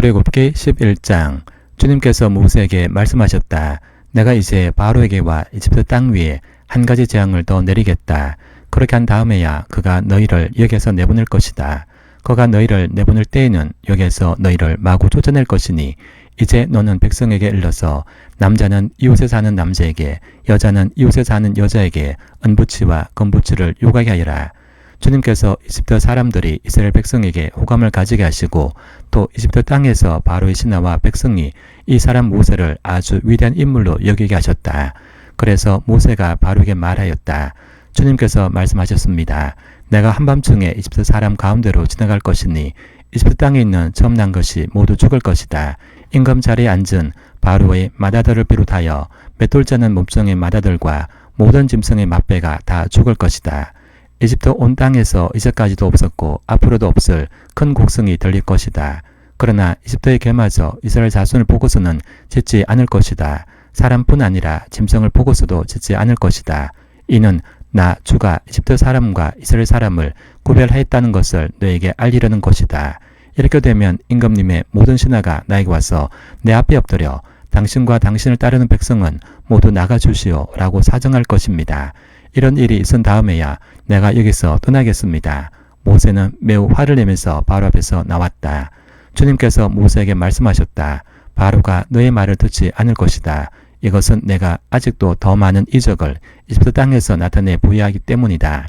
출애굽기 11장 주님께서 모세에게 말씀하셨다. 내가 이제 바로에게와 이집트 땅 위에 한 가지 재앙을 더 내리겠다. 그렇게 한 다음에야 그가 너희를 여기에서 내보낼 것이다. 그가 너희를 내보낼 때에는 여기에서 너희를 마구 쫓아낼 것이니 이제 너는 백성에게 일러서 남자는 이웃에 사는 남자에게 여자는 이웃에 사는 여자에게 은부치와 금부치를 요구하게 하여라. 주님께서 이집트 사람들이 이스라엘 백성에게 호감을 가지게 하시고 또 이집트 땅에서 바로의 신하와 백성이 이 사람 모세를 아주 위대한 인물로 여기게 하셨다. 그래서 모세가 바로에게 말하였다. 주님께서 말씀하셨습니다. 내가 한밤중에 이집트 사람 가운데로 지나갈 것이니 이집트 땅에 있는 처음 난 것이 모두 죽을 것이다. 임금 자리에 앉은 바로의 마다들을 비롯하여 맷돌자는 몸성의 마다들과 모든 짐승의 맛배가 다 죽을 것이다. 이집트 온 땅에서 이제까지도 없었고 앞으로도 없을 큰 곡성이 들릴 것이다. 그러나 이집트의 개마저 이스라엘 자손을 보고서는 짓지 않을 것이다. 사람뿐 아니라 짐승을 보고서도 짓지 않을 것이다. 이는 나 주가 이집트 사람과 이스라엘 사람을 구별하였다는 것을 너에게 알리려는 것이다. 이렇게 되면 임금님의 모든 신하가 나에게 와서 내 앞에 엎드려 당신과 당신을 따르는 백성은 모두 나가 주시오 라고 사정할 것입니다. 이런 일이 있은 다음에야 내가 여기서 떠나겠습니다. 모세는 매우 화를 내면서 바로 앞에서 나왔다. 주님께서 모세에게 말씀하셨다. 바로가 너의 말을 듣지 않을 것이다. 이것은 내가 아직도 더 많은 이적을 이집트 땅에서 나타내 보여하기 때문이다.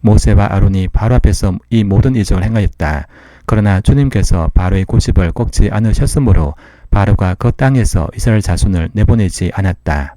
모세와 아론이 바로 앞에서 이 모든 이적을 행하였다. 그러나 주님께서 바로의 고집을 꺾지 않으셨으므로 바로가 그 땅에서 이스라엘 자손을 내보내지 않았다.